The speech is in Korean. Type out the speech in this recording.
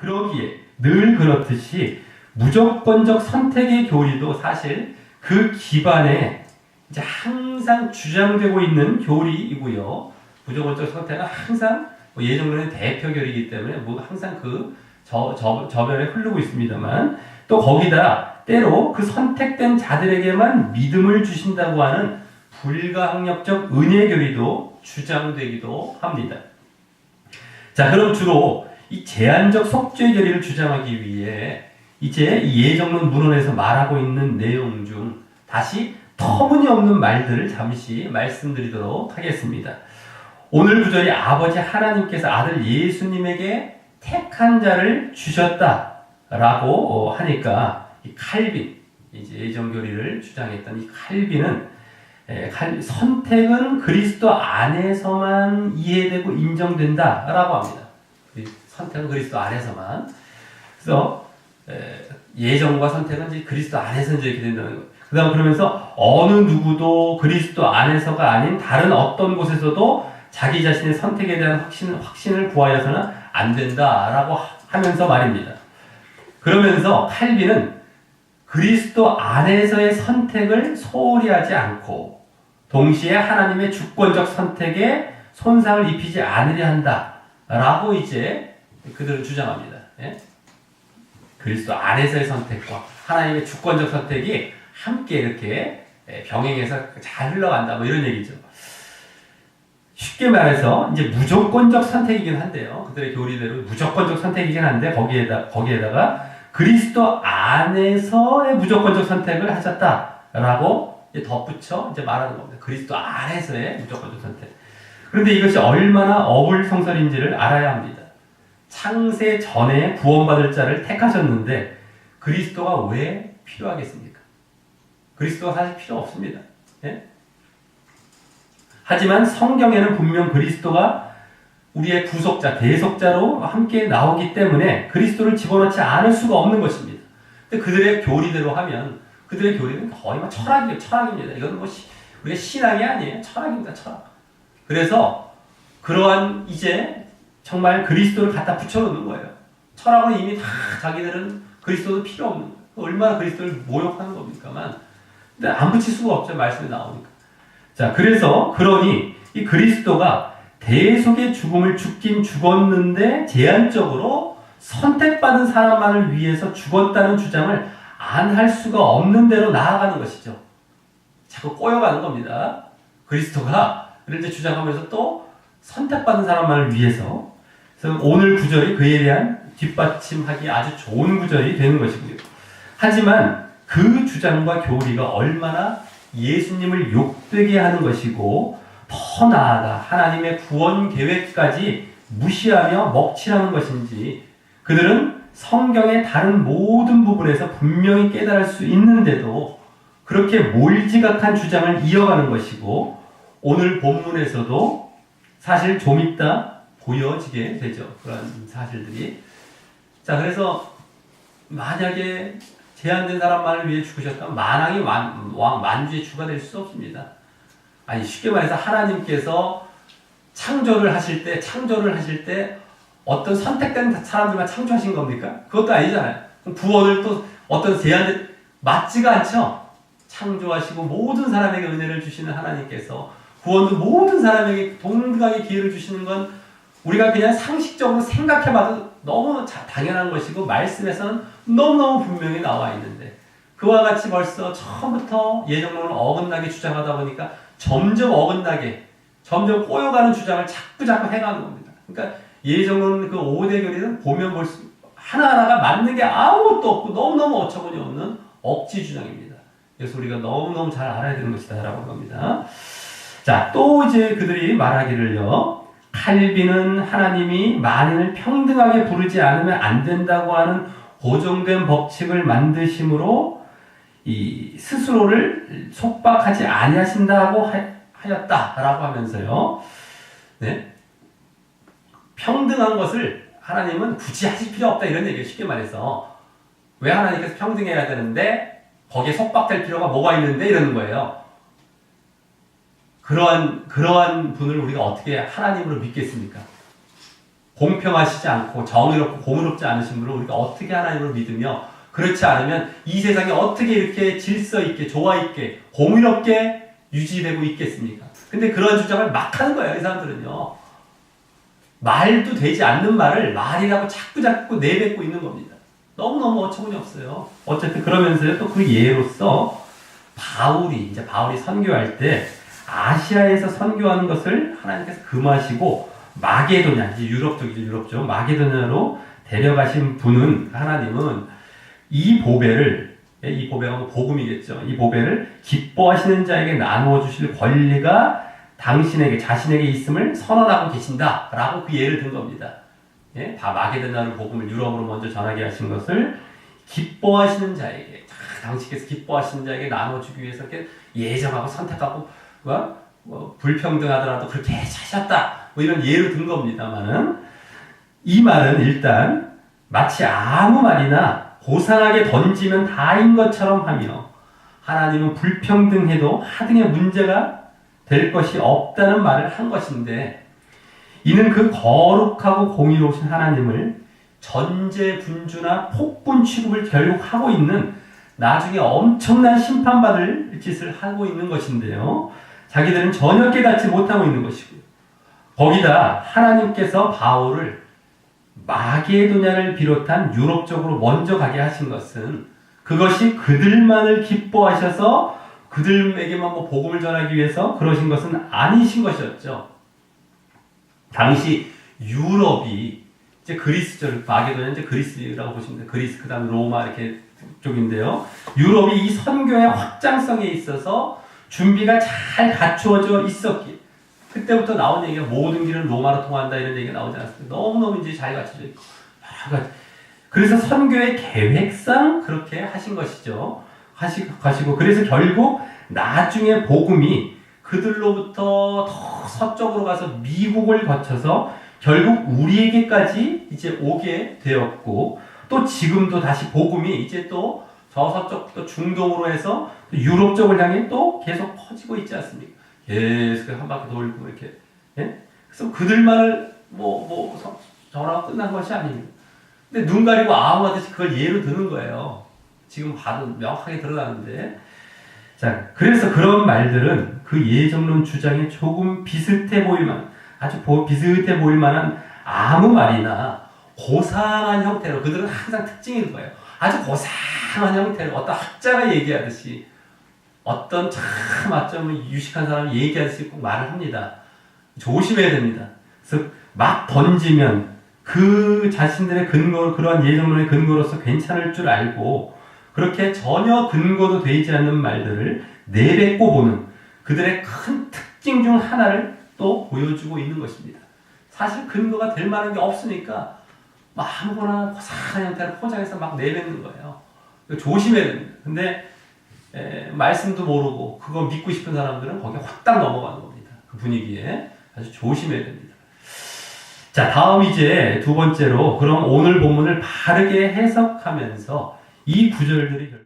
그러기에 늘 그렇듯이 무조건적 선택의 교리도 사실 그 기반에 이제 항상 주장되고 있는 교리이고요. 무조건적 선택은 항상 뭐 예정론의 대표 교리이기 때문에 뭐 항상 그 저, 저, 저변에 흐르고 있습니다만 또 거기다 때로 그 선택된 자들에게만 믿음을 주신다고 하는 불가항력적 은혜 교리도 주장되기도 합니다. 자, 그럼 주로 이 제한적 속죄 교리를 주장하기 위해 이제 이 예정론 문헌에서 말하고 있는 내용 중 다시 터무니없는 말들을 잠시 말씀드리도록 하겠습니다. 오늘 구절이 아버지 하나님께서 아들 예수님에게 택한 자를 주셨다라고 하니까 이 칼빈 이제 예정 교리를 주장했던 이 칼빈은 에, 칼- 선택은 그리스도 안에서만 이해되고 인정된다라고 합니다. 이 선택은 그리스도 안에서만. 그래서 에, 예정과 선택은 이제 그리스도 안에서 이제 이렇게 된다는 거예요. 그 다음 그러면서 어느 누구도 그리스도 안에서가 아닌 다른 어떤 곳에서도 자기 자신의 선택에 대한 확신, 확신을 구하여서는 안 된다라고 하- 하면서 말입니다. 그러면서 칼빈은 그리스도 안에서의 선택을 소홀히 하지 않고 동시에 하나님의 주권적 선택에 손상을 입히지 않으려 한다라고 이제 그들은 주장합니다. 예? 그리스도 안에서의 선택과 하나님의 주권적 선택이 함께 이렇게 예, 병행해서 잘 흘러간다 뭐 이런 얘기죠. 쉽게 말해서 이제 무조건적 선택이긴 한데요. 그들의 교리대로 무조건적 선택이긴 한데 거기에다 거기에다가 그리스도 안에서의 무조건적 선택을 하셨다라고 이제 덧붙여 이제 말하는 겁니다. 그리스도 안에서의 무조건적 선택. 그런데 이것이 얼마나 어불성설인지를 알아야 합니다. 창세 전에 구원받을 자를 택하셨는데 그리스도가 왜 필요하겠습니까? 그리스도가 사실 필요 없습니다. 예? 하지만 성경에는 분명 그리스도가 우리의 구속자, 대속자로 함께 나오기 때문에 그리스도를 집어넣지 않을 수가 없는 것입니다. 근데 그들의 교리대로 하면 그들의 교리는 거의 막 철학이에요. 철학입니다. 이건 뭐 시, 우리가 신앙이 아니에요. 철학입니다. 철학. 그래서 그러한 이제 정말 그리스도를 갖다 붙여놓는 거예요. 철학은 이미 다 자기들은 그리스도도 필요 없는 거예요. 얼마나 그리스도를 모욕하는 겁니까만. 근데 안 붙일 수가 없죠. 말씀이 나오니까. 자, 그래서 그러니 이 그리스도가 대속의 죽음을 죽긴 죽었는데 제한적으로 선택받은 사람만을 위해서 죽었다는 주장을 안 할 수가 없는 대로 나아가는 것이죠. 자꾸 꼬여가는 겁니다. 그리스도가 를 이제 주장하면서 또 선택받은 사람만을 위해서 그래서 오늘 구절이 그에 대한 뒷받침하기 아주 좋은 구절이 되는 것이고요. 하지만 그 주장과 교리가 얼마나 예수님을 욕되게 하는 것이고 더 나아가 하나님의 구원 계획까지 무시하며 먹칠하는 것인지 그들은 성경의 다른 모든 부분에서 분명히 깨달을 수 있는데도 그렇게 몰지각한 주장을 이어가는 것이고 오늘 본문에서도 사실 좀 있다 보여지게 되죠. 그런 사실들이. 자, 그래서 만약에 제한된 사람만을 위해 죽으셨다면 만왕이 왕, 왕 만주의 주가 될 수 없습니다. 아니 쉽게 말해서 하나님께서 창조를 하실 때 창조를 하실 때 어떤 선택된 사람들만 창조하신 겁니까? 그것도 아니잖아요. 구원을 또 어떤 제한 맞지가 않죠. 창조하시고 모든 사람에게 은혜를 주시는 하나님께서 구원도 모든 사람에게 동등하게 기회를 주시는 건 우리가 그냥 상식적으로 생각해봐도 너무 자- 당연한 것이고 말씀에서는 너무너무 분명히 나와 있는데 그와 같이 벌써 처음부터 예정론을 어긋나게 주장하다 보니까 점점 어긋나게 점점 꼬여가는 주장을 자꾸 자꾸 해가는 겁니다. 그러니까 예정론 그 5대 교리는 보면 볼수 하나하나가 맞는 게 아무것도 없고 너무너무 어처구니 없는 억지 주장입니다. 그래서 우리가 너무너무 잘 알아야 되는 것이다 라고 합니다. 자, 또 이제 그들이 말하기를요. 칼빈은 하나님이 만인을 평등하게 부르지 않으면 안 된다고 하는 고정된 법칙을 만드심으로 이 스스로를 속박하지 아니하신다고 하- 하였다라고 하면서요. 네. 평등한 것을 하나님은 굳이 하실 필요 없다 이런 얘기를 쉽게 말해서 왜 하나님께서 평등해야 되는데 거기에 속박될 필요가 뭐가 있는데 이러는 거예요. 그러한 그러한 분을 우리가 어떻게 하나님으로 믿겠습니까? 공평하시지 않고 정의롭고 공의롭지 않으신 분을 우리가 어떻게 하나님을 믿으며 그렇지 않으면 이 세상이 어떻게 이렇게 질서 있게 좋아 있게 공의롭게 유지되고 있겠습니까? 근데 그런 주장을 막 하는 거예요, 이 사람들은요. 말도 되지 않는 말을 말이라고 자꾸 자꾸 내뱉고 있는 겁니다. 너무너무 어처구니 없어요. 어쨌든 그러면서요, 또그 예로서 바울이, 이제 바울이 선교할 때 아시아에서 선교하는 것을 하나님께서 금하시고 마게도냐, 이제 유럽 쪽이죠, 유럽 쪽. 마게도냐로 데려가신 분은, 하나님은 이 보배를, 예, 이 보배가 뭐 복음이겠죠. 이 보배를 기뻐하시는 자에게 나누어 주실 권리가 당신에게, 자신에게 있음을 선언하고 계신다. 라고 그 예를 든 겁니다. 예? 다 마게도냐로 복음을 유럽으로 먼저 전하게 하신 것을 기뻐하시는 자에게, 자, 당신께서 기뻐하시는 자에게 나눠주기 위해서 예정하고 선택하고, 뭐, 뭐 불평등하더라도 그렇게 하셨다. 뭐 이런 예를 든 겁니다만은, 이 말은 일단 마치 아무 말이나 고상하게 던지면 다인 것처럼 하며, 하나님은 불평등해도 하등의 문제가 될 것이 없다는 말을 한 것인데, 이는 그 거룩하고 공의로우신 하나님을 전제 분주나 폭분 취급을 결국 하고 있는 나중에 엄청난 심판받을 짓을 하고 있는 것인데요. 자기들은 전혀 깨닫지 못하고 있는 것이고요. 거기다 하나님께서 바울을 마게도냐를 비롯한 유럽 쪽으로 먼저 가게 하신 것은 그것이 그들만을 기뻐하셔서 그들에게만 뭐 복음을 전하기 위해서 그러신 것은 아니신 것이었죠. 당시 유럽이 이제 그리스죠. 마게도냐 이제 그리스라고 보시면 돼요. 그리스 그다음 로마 이렇게 쪽인데요. 유럽이 이 선교의 확장성에 있어서 준비가 잘 갖추어져 있었기. 그때부터 나온 얘기가 모든 길은 로마로 통한다 이런 얘기가 나오지 않았습니까? 너무너무 이제 잘 갖춰져 있고. 그래서 선교의 계획상 그렇게 하신 것이죠. 하시, 하시고 그래서 결국 나중에 복음이 그들로부터 더 서쪽으로 가서 미국을 거쳐서 결국 우리에게까지 이제 오게 되었고 또 지금도 다시 복음이 이제 또 저 서쪽부터 중동으로 해서 유럽 쪽을 향해 또 계속 퍼지고 있지 않습니까? 계속 한 바퀴 돌고 이렇게 예? 그래서 그들만을 뭐 뭐 전화가 끝난 것이 아닙니다. 근데 눈 가리고 아무 하듯이 그걸 예로 드는 거예요. 지금 봐도 명확하게 드러나는데 자 그래서 그런 말들은 그 예정론 주장에 조금 비슷해 보일 만 아주 보- 비슷해 보일 만한 아무 말이나 고상한 형태로 그들은 항상 특징인 거예요. 아주 고상 한 형태로 어떤 학자가 얘기하듯이 어떤 참 아주 유식한 사람이 얘기하듯이 꼭 말을 합니다. 조심해야 됩니다. 그래서 막 던지면 그 자신들의 근거, 그러한 예정론의 근거로서 괜찮을 줄 알고 그렇게 전혀 근거도 되지 않는 말들을 내뱉고 보는 그들의 큰 특징 중 하나를 또 보여주고 있는 것입니다. 사실 근거가 될 만한 게 없으니까 막 아무거나 고상한 형태로 포장해서 막 내뱉는 거예요. 조심해야 됩니다. 근데 에, 말씀도 모르고 그거 믿고 싶은 사람들은 거기에 확딱 넘어가는 겁니다. 그 분위기에 아주 조심해야 됩니다. 자, 다음 이제 두 번째로 그럼 오늘 본문을 바르게 해석하면서 이 구절들이 결-